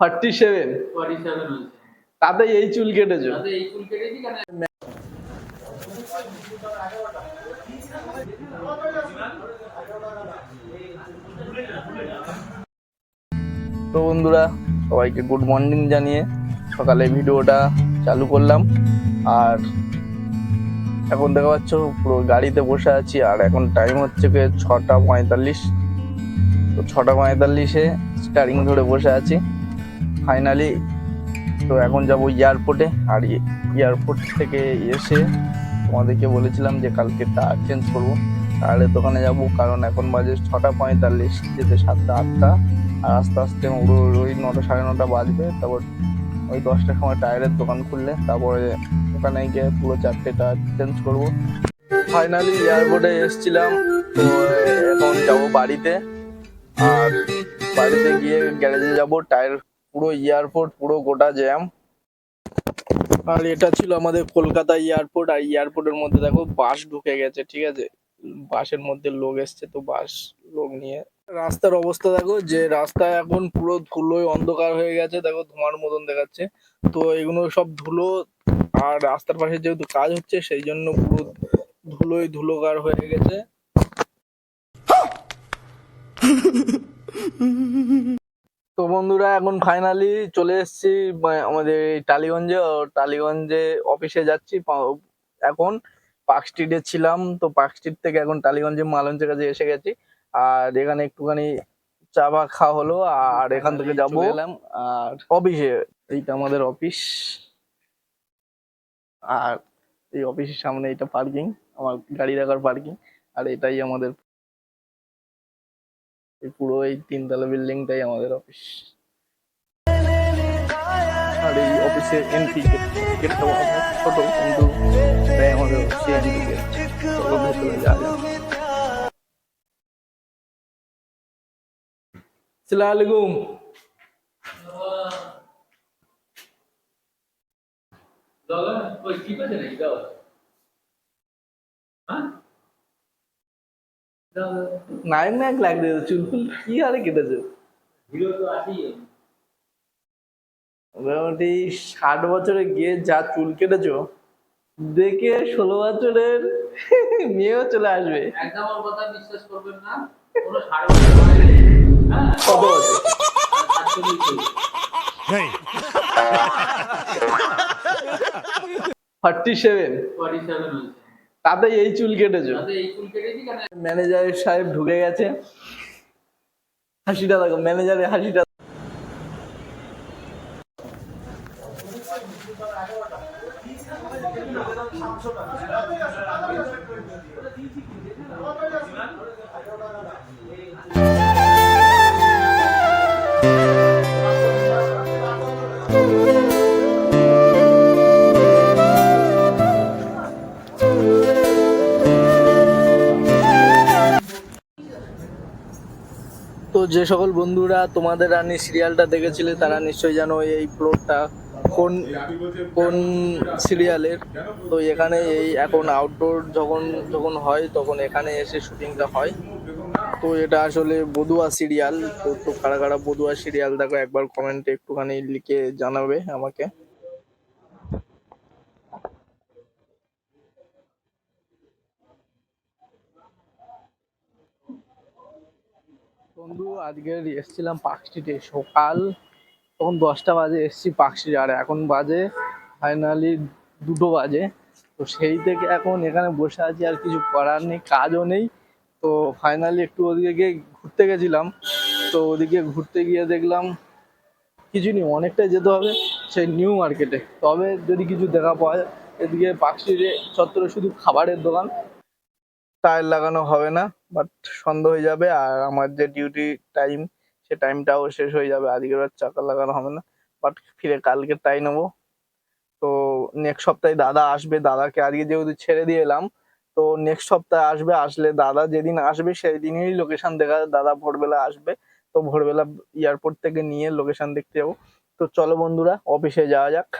Forty seven তাতে এই চুল কেটেছো? তো বন্ধুরা সবাইকে গুড মর্নিং জানিয়ে সকালে ভিডিওটা চালু করলাম। আর এখন দেখা পাচ্ছ পুরো গাড়িতে বসে আছি আর এখন টাইম হচ্ছে ছটা পঁয়তাল্লিশ। তো ছটা পঁয়তাল্লিশে স্টারিং ধরে বসে আছি। ফাইনালি তো এখন যাব এয়ারপোর্টে আর এয়ারপোর্ট থেকে এসে তোমাদেরকে বলেছিলাম যে কালকে টায়ার চেঞ্জ করব। টায়ারের দোকানে যাব, কারণ এখন বাজে ছটা পঁয়তাল্লিশ, যেতে সাতটা আটটা। আর আস্তে আস্তে ওই নটা সাড়ে নটা বাজবে। তারপর ওই দশটার সময় টায়ারের দোকান খুললে। তারপরে ওখানে গিয়ে পুরো চারটে টায়ার চেঞ্জ করব। ফাইনালি এয়ারপোর্টে এসেছিলাম। তো এখন যাব বাড়িতে। আর বাড়িতে গিয়ে গ্যারেজে যাব, টায়ার পুরো এয়ারপোর্ট, পুরো গোটা জ্যাম। আর এটা ছিল আমাদের কলকাতা এয়ারপোর্ট, আর এয়ারপোর্টের মধ্যে দেখো বাস ঢুকে গেছে, ঠিক আছে? বাসের মধ্যে লোক এসছে তো বাস, লোক নিয়ে। রাস্তার অবস্থা দেখো, যে রাস্তায় এখন পুরো ধুলোয় অন্ধকার হয়ে গেছে, দেখো ধোঁয়ার মতন দেখাচ্ছে। তো এগুলো সব ধুলো, আর রাস্তার পাশে যেহেতু কাজ হচ্ছে, সেই জন্য পুরো ধুলোয় ধুলোকার হয়ে গেছে। তো বন্ধুরা এখন ফাইনালি চলে এসেছি আমাদের টালিগঞ্জে। টালিগঞ্জে অফিসে যাচ্ছি এখন পার্ক স্ট্রিটে ছিলাম। তো পার্ক স্ট্রিট থেকে এখন টালিগঞ্জে মালঞ্চের কাছে এসে গেছি। আর এখানে একটুখানি চা বা খাওয়া হলো আর এখান থেকে যাব। আর অফিসে এইটা আমাদের অফিস আর এই অফিসের সামনে এটা পার্কিং আমার গাড়ি রাখার পার্কিং আর এটাই আমাদের এই পুরো এই তিনতলা বিল্ডিংটাই আমাদের অফিস আর এই অফিসের এন্ট্রি গেটটা ছোট, কিন্তু আমাদের অফিসের এন্ট্রি গেট দাদা, ওই কি করছে নাকি? দাদা হ্যাঁ? নায়ক নায়ক লাগবে চুল ফুল কি কেটেছে হিরো তো আছেই মোটামুটি ষাট বছরে গিয়ে যা চুল কেটেছো দেখে ষোলো বছরের মেয়েও চলে আসবে। একদম ওর কথা বিশ্বাস করবেন না কোনো সাড়ে বছর হয়নি কত বছর? ফর্টি সেভেন ফর্টি সেভেন হয়েছে। তাতে এই চুল কেটেছো। ম্যানেজার সাহেব ঢুকে গেছে। হাসিটা দেখো ম্যানেজারের হাসিটা তো যে সকল বন্ধুরা তোমাদের রানী সিরিয়ালটা দেখেছিলে, তারা নিশ্চয়ই জানো এই ফ্লোরটা কোন কোন সিরিয়ালের। তো এখানে এই এখন আউটডোর যখন যখন হয়, তখন এখানে এসে শুটিংটা হয়। তো এটা আসলে বদুয়া সিরিয়াল। তো তো কারা কারা বদুয়া সিরিয়াল দেখো, একবার কমেন্টে একটুখানি লিখে জানাবে আমাকে। বন্ধু, আজকে এসেছিলাম পার্ক স্ট্রিটে। সকাল তখন দশটা বাজে, এসেছি পার্ক স্ট্রিট। আর এখন বাজে ফাইনালি দুটো বাজে। তো সেই থেকে এখন এখানে বসে আছি, আর কিছু করার নেই, কাজও নেই। তো ফাইনালি একটু ওদিকে গিয়ে ঘুরতে গেছিলাম। তো ওদিকে ঘুরতে গিয়ে দেখলাম কিছু নেই, অনেকটাই যেতে হবে সেই নিউ মার্কেটে। তবে যদি কিছু দেখা পাওয়া যায়, এদিকে পার্ক স্ট্রিটে চত্বরে শুধু খাবারের দোকান টায়ার লাগানো হবে না। বাট সন্ধ্যা হয়ে যাবে আর আমার যে ডিউটি টাইম সে টাইমটাও শেষ হয়ে যাবে। আজকের আর চাকা লাগানো হবে না। বাট ফিরে কালকে তাই নেব। তো নেক্সট সপ্তাহে দাদা আসবে। দাদাকে আজকে যেহেতু ছেড়ে দিয়ে এলাম, তো নেক্সট সপ্তাহে আসবে। আসলে দাদা যেদিন আসবে সেই দিনই লোকেশন দেখা দাদা ভোরবেলা আসবে। তো ভোরবেলা এয়ারপোর্ট থেকে নিয়ে লোকেশন দেখতে যাব। তো চলো বন্ধুরা অফিসে যাওয়া যাক।